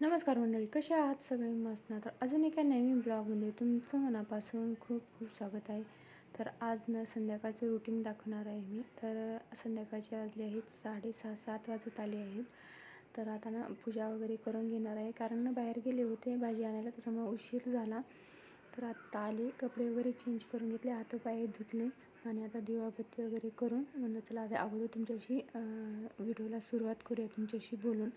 नमस्कार मंडळी कसे आहात सगळे? मस्त. ना तर अजून एका नवीन ब्लॉगमध्ये तुमचं मनापासून खूप खूप स्वागत आहे. तर आज ना संध्याकाळचं रुटीन दाखवणार आहे मी. तर संध्याकाळची आजली आहेत साडेसहा सात वाजत आले आहेत. तर आता ना पूजा वगैरे करून घेणार आहे. कारण ना बाहेर गेले होते भाजी आणायला त्याच्यामुळे उशीर झाला. तर आत्ता आले कपडे वगैरे चेंज करून घेतले हातपाय धुतले आणि आता दिवाबत्ती वगैरे करून म्हणलं चला आता अगोदर तुमच्याशी व्हिडिओला सुरुवात करूया तुमच्याशी बोलून.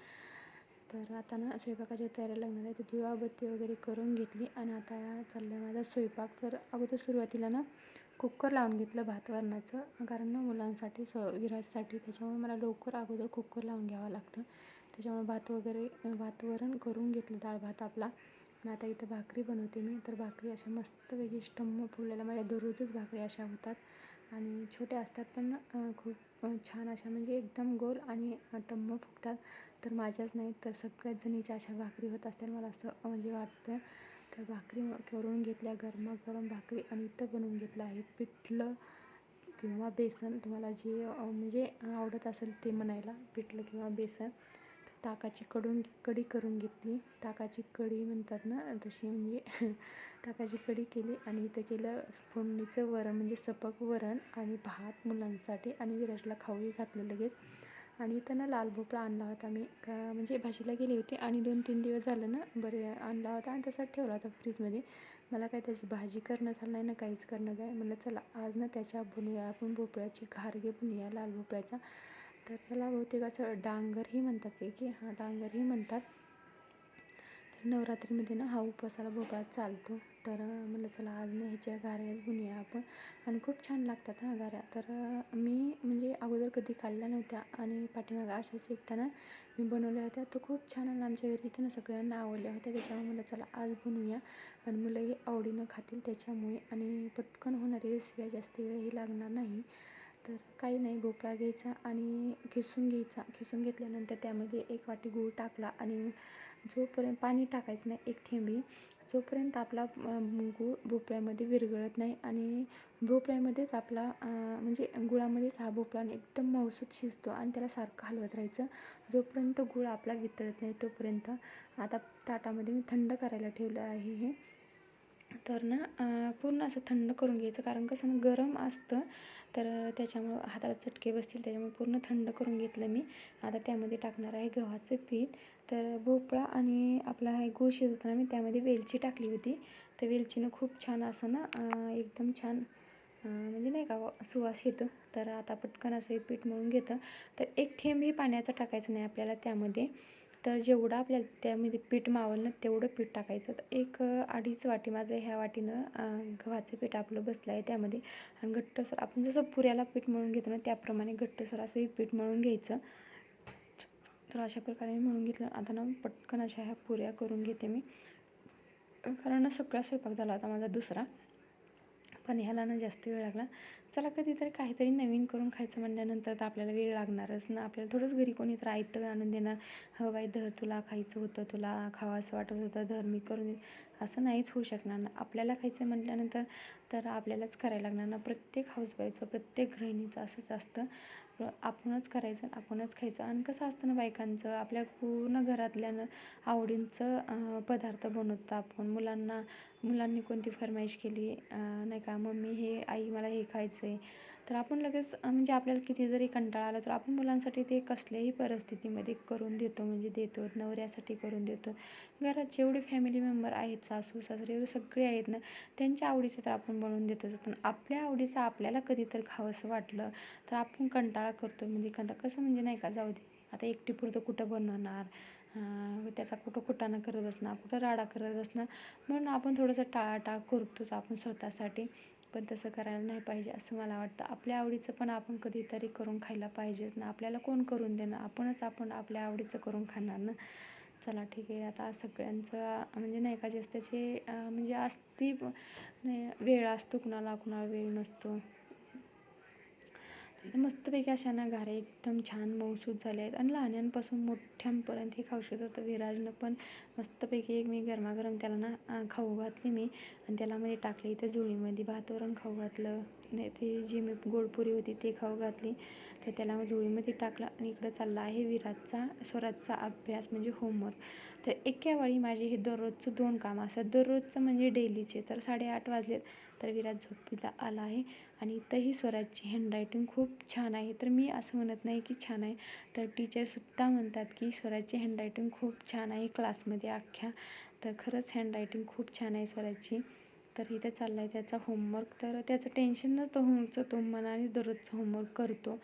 तर आता ना स्वयंपाकाच्या तयारी लागणार आहे तर दिवाबत्ती वगैरे करून घेतली आणि आता चाललं आहे माझा स्वयंपाक. तर अगोदर सुरुवातीला ना कुकर लावून घेतलं भात वरणाचं कारण ना मुलांसाठी स विराजसाठी त्याच्यामुळे मला लवकर अगोदर कुकर लावून घ्यावं लागतं. त्याच्यामुळे भात वगैरे भात वरण करून घेतलं डाळ भात आपला. आणि आता इथं भाकरी बनवते मी तर भाकरी अशा मस्तपैकी स्टम्म फुललेल्या माझ्या दररोजच भाकरी अशा होतात. आणि छोट्या असतात पण खूप छान अशा म्हणजे एकदम गोल आणि टम्म फुगतात. तर माझ्याच नाही तर सगळ्याच जणीच्या अशा भाकरी होत असतात. मला असं म्हणजे वाटतं. तर भाकरी करून घेतल्या गरमागरम भाकरी आणि इथं बनवून घेतलं आहे. पिठलं किंवा बेसन तुम्हाला जे म्हणजे आवडत असेल ते म्हणायला पिठलं किंवा बेसन. ताकाची कडून कढी करून घेतली. ताकाची कढी म्हणतात ना तशी म्हणजे ताकाची कढी केली आणि इथं केलं फोडणीचं वरण म्हणजे सपक वरण आणि भात मुलांसाठी आणि विराजला खाऊही घातलं लगेच. आणि इथं ना लाल भोपळा आणला होता मी. का म्हणजे भाजीला गेली होती आणि दोन तीन दिवस झालं ना बरे आणला होता आणि तसाच ठेवला होता फ्रीजमध्ये. मला काय त्याची भाजी करणं झालं नाही ना काहीच करणं काय म्हणलं चला आज ना त्याच्या बनवूया आपण भोपळ्याची घारगे बनवूया लाल भोपळ्याचा. तर ह्याला बहुतेक असं डांगरही म्हणतात की की हां डांगरही म्हणतात. तर नवरात्रीमध्ये ना हा उपवासाला भोपळा चालतो. तर म्हटलं चला आज ना ह्याच्या गाऱ्याच बनवूया आपण. आणि खूप छान लागतात हा गाऱ्या. तर मी म्हणजे अगोदर कधी खाल्ल्या नव्हत्या आणि पाठीमागं अशाच एकताना मी बनवल्या होत्या. तर खूप छान आणि आमच्या घरी इथे ना सगळ्यांना आवडल्या होत्या. त्याच्यामुळे मला चला आज बनवूया. आणि मुलंही आवडीनं खातील त्याच्यामुळे आणि पटकन होणारी रेसिपी जास्त वेळही लागणार नाही. तर काही नाही भोपळा घ्यायचा आणि खिसून घ्यायचा. खिसून घेतल्यानंतर त्यामध्ये एक वाटी गूळ टाकला आणि जोपर्यंत पाणी टाकायचं नाही एक थेंबी जोपर्यंत आपला गूळ भोपळ्यामध्ये विरघळत नाही आणि भोपळ्यामध्येच आपला म्हणजे गुळामध्येच हा भोपळा एकदम मऊसूत शिजतो आणि त्याला सारखं हलवत राहायचं. जोपर्यंत गूळ आपला वितळत नाही तोपर्यंत आता ताटामध्ये मी थंड करायला ठेवलं आहे हे. तर ना पूर्ण असं थंड करून घ्यायचं. कारण कसं ना गरम असतं. तर त्याच्यामुळं हाताला चटके बसतील. त्याच्यामुळे पूर्ण थंड करून घेतलं मी. आता त्यामध्ये टाकणार आहे गव्हाचं पीठ. तर भोपळा आणि आपला हे गूळ शिजवताना मी त्यामध्ये वेलची टाकली होती. तर वेलचीनं खूप छान असं ना एकदम छान म्हणजे नाही का सुवास येतो. तर आता पटकन असं हे पीठ मळून घेतं. तर एक थेंबही पाण्याचा टाकायचं नाही आपल्याला त्यामध्ये. तर जेवढं आपल्याला त्यामध्ये पीठ मावलं ना तेवढं पीठ टाकायचं. तर एक अडीच वाटी माझं ह्या वाटीनं गव्हाचं पीठ आपलं बसलं आहे त्यामध्ये. आणि घट्टसर आपण जसं पुऱ्याला पीठ मळून घेतो ना त्याप्रमाणे घट्टसर असंही पीठ मळून घ्यायचं. तर अशा प्रकारे म्हणून घेतलं. आता ना पटकन अशा ह्या पुऱ्या करून घेते मी. कारण ना सगळा स्वयंपाक झाला होता माझा दुसरा. पण ह्याला ना जास्त वेळ लागला. चला कधीतरी काहीतरी नवीन करून खायचं म्हणल्यानंतर तर आपल्याला वेळ लागणारच ना. आपल्याला थोडंच घरी कोणी तर आयतं आणून देणार. हो हवाई धर तुला खायचं होतं तुला खावं असं वाटत होतं धर मी करून असं नाहीच होऊ शकणार ना. आपल्याला खायचं म्हटल्यानंतर तर आपल्यालाच करायला लागणार ना. प्रत्येक हाऊसवाईफचं प्रत्येक गृहिणीचं असंच असतं. आपणच करायचं आपणच खायचं. आणि कसं असतं ना बायकांचं आपल्या पूर्ण घरातल्यानं आवडींचं पदार्थ बनवतो आपण. मुलांना मुलांनी कोणती फरमाईश केली? नाही का मम्मी हे आई मला हे खायचं आहे तर आपण लगेच म्हणजे आपल्याला किती जरी कंटाळा आला तर आपण मुलांसाठी ते कसल्याही परिस्थितीमध्ये करून देतो. म्हणजे देतो नवऱ्यासाठी करून देतो. घरात जेवढे फॅमिली मेंबर आहेत सासू सासरे एवढे सगळे आहेत ना त्यांच्या आवडीचं तर आपण बनवून देतोच. पण आपल्या आवडीचं आपल्याला कधी तर खावंसं वाटलं तर आपण कंटाळा करतो. म्हणजे कंटा कसं म्हणजे नाही का जाऊ दे आता एकटी पुरतं कुठं बनवणार? त्याचा कुठं कुटाणा करत असणार कुठं राडा करत बसणार. म्हणून आपण थोडंसं टाळाटाळ करतोच आपण स्वतःसाठी. पण तसं करायला नाही पाहिजे असं मला वाटतं. आपल्या आवडीचं पण आपण कधीतरी करून खायला पाहिजेच ना. आपल्याला कोण करून देणार? आपणच आपण आपल्या आवडीचं करून खाणार ना. चला ठीक आहे. आता सगळ्यांचं म्हणजे नाही का जे त्याचे म्हणजे असती वेळ असतो कुणाला कुणाला वेळ नसतो. तर मस्तपैकी अशा ना घाऱ्या एकदम छान मऊसूत झाले आहेत. आणि लहान्यांपासून मोठ्यांपर्यंत हे खाऊ शकतं तर विराजनं पण मस्तपैकी एक मी गरमागरम त्याला ना खाऊ घातली मी. आणि त्याला मध्ये टाकले इथं जुळीमध्ये भातवरण खाऊ घातलं. ते जी मी गोडपुरी होती ते खाऊ घातली. तर त्याला जुळीमध्ये टाकलं आणि इकडं चालला आहे विराजचा स्वराजचा अभ्यास म्हणजे होमवर्क तर एकावेळी माझे हे दररोजचं दोन काम असतात. दररोजचं म्हणजे डेलीचे तर साडेआठ वाजलेत तर विराज झोपीला आला आहे आणि इथंही स्वराजची हँडरायटिंग खूप छान आहे. तर मी असं म्हणत नाही की छान आहे. तर टीचरसुद्धा म्हणतात की स्वराजची हँडरायटिंग खूप छान आहे क्लासमध्ये अख्ख्या. तर खरंच हँडरायटिंग खूप छान आहे स्वराजची. तर इथं चालला आहे त्याचा होमवर्क तर त्याचं टेन्शन तो होमवर्कचं तो मनाने दररोजचं होमवर्क करतो.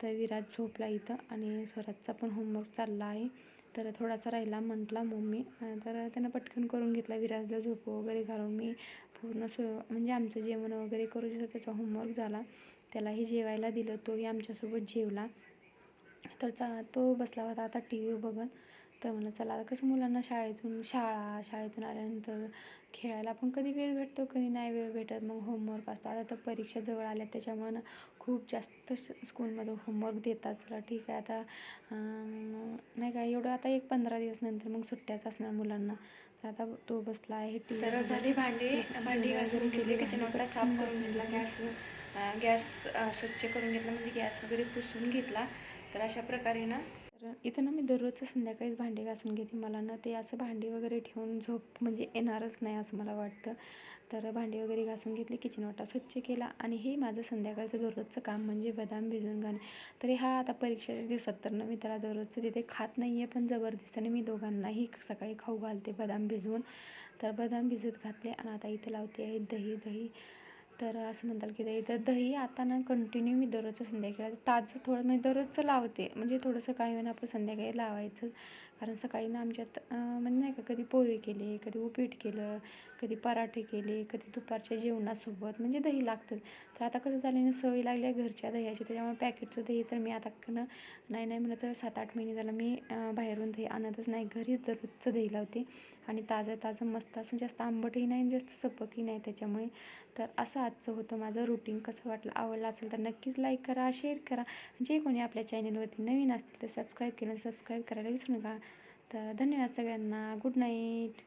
तर विराज झोपला इथं आणि स्वराजचा पण होमवर्क चालला आहे. तर थोडासा राहिला म्हटला मम्मी. तर त्यानं पटकन करून घेतला विराजला झोप वगैरे घालून. मी पूर्ण सो म्हणजे आमचं जेवण वगैरे करू शकतो त्याचा होमवर्क झाला त्यालाही जेवायला दिलं. तोही आमच्यासोबत जेवला. तर चा तो बसला होता आता टी व्ही बघत. तर म्हणलं चला आता कसं मुलांना शाळेतून शाळा शाळेतून आल्यानंतर खेळायला पण कधी वेळ भेटतो कधी नाही वेळ भेटत मग होमवर्क असतो. आता तर परीक्षा जवळ आल्या त्याच्यामुळं ना खूप जास्त स्कूलमध्ये होमवर्क देतात. चला ठीक आहे आता नाही का एवढं आता एक पंधरा दिवस नंतर मग सुट्ट्याच असणार मुलांना. तर आता तो बसला आहे टी तर झाली भांडी भांडी घासून घेतली किचन वाटा साफ करून घेतला गॅस गॅस स्वच्छ करून घेतला म्हणजे गॅस वगैरे पुसून घेतला. तर अशा प्रकारे ना तर इथं ना मी दररोजचं संध्याकाळीच भांडे घासून घेते. मला ना ते असं भांडी वगैरे ठेवून झोप म्हणजे येणारच नाही असं मला वाटतं. तर भांडी वगैरे घासून घेतली किचन वाटा स्वच्छ केला आणि हे माझं संध्याकाळचं दररोजचं काम म्हणजे बदाम भिजून घालणे. तरी हा आता परीक्षेच्या दिवसात तर ना मी त्याला दररोजचं तिथे खात नाही आहे पण जबरदस्तीने मी दोघांनाही सकाळी खाऊ घालते बदाम भिजवून. तर बदाम भिजत घातले आणि आता इथे लावते आहे दही दही. तर असं म्हणतात की इथं दही आता ना कंटिन्यू मी दररोजचं संध्याकाळी ताजं थोडं म्हणजे दररोजचं लावते. म्हणजे थोडंसं काही वेळा आपण संध्याकाळी लावायचं. कारण सकाळी ना आमच्यात म्हणजे नाही का कधी पोहे केले कधी उपीट केलं कधी पराठे केले कधी दुपारच्या जेवणासोबत म्हणजे दही लागतं. तर आता कसं झालं ना सवय लागली आहे घरच्या दह्याची त्याच्यामुळे पॅकेटचं दही तर मी आता न नाही नाही म्हणत तर सात आठ महिने झालं मी बाहेरून दही आणतच नाही. घरीच दररोजचं दही लावते आणि ताजं ताजं मस्त असं जास्त आंबटही नाही आणि जास्त सपकही नाही त्याच्यामुळे. तर असं आजचं होतं माझं रुटीन कसं वाटलं आवडलं असेल तर नक्कीच लाईक करा शेअर करा. जे कोणी आपल्या चॅनलवरती नवीन असतील तर सबस्क्राईब केलं सबस्क्राईब करायला विसरू नका. तर धन्यवाद सगळ्यांना. Good night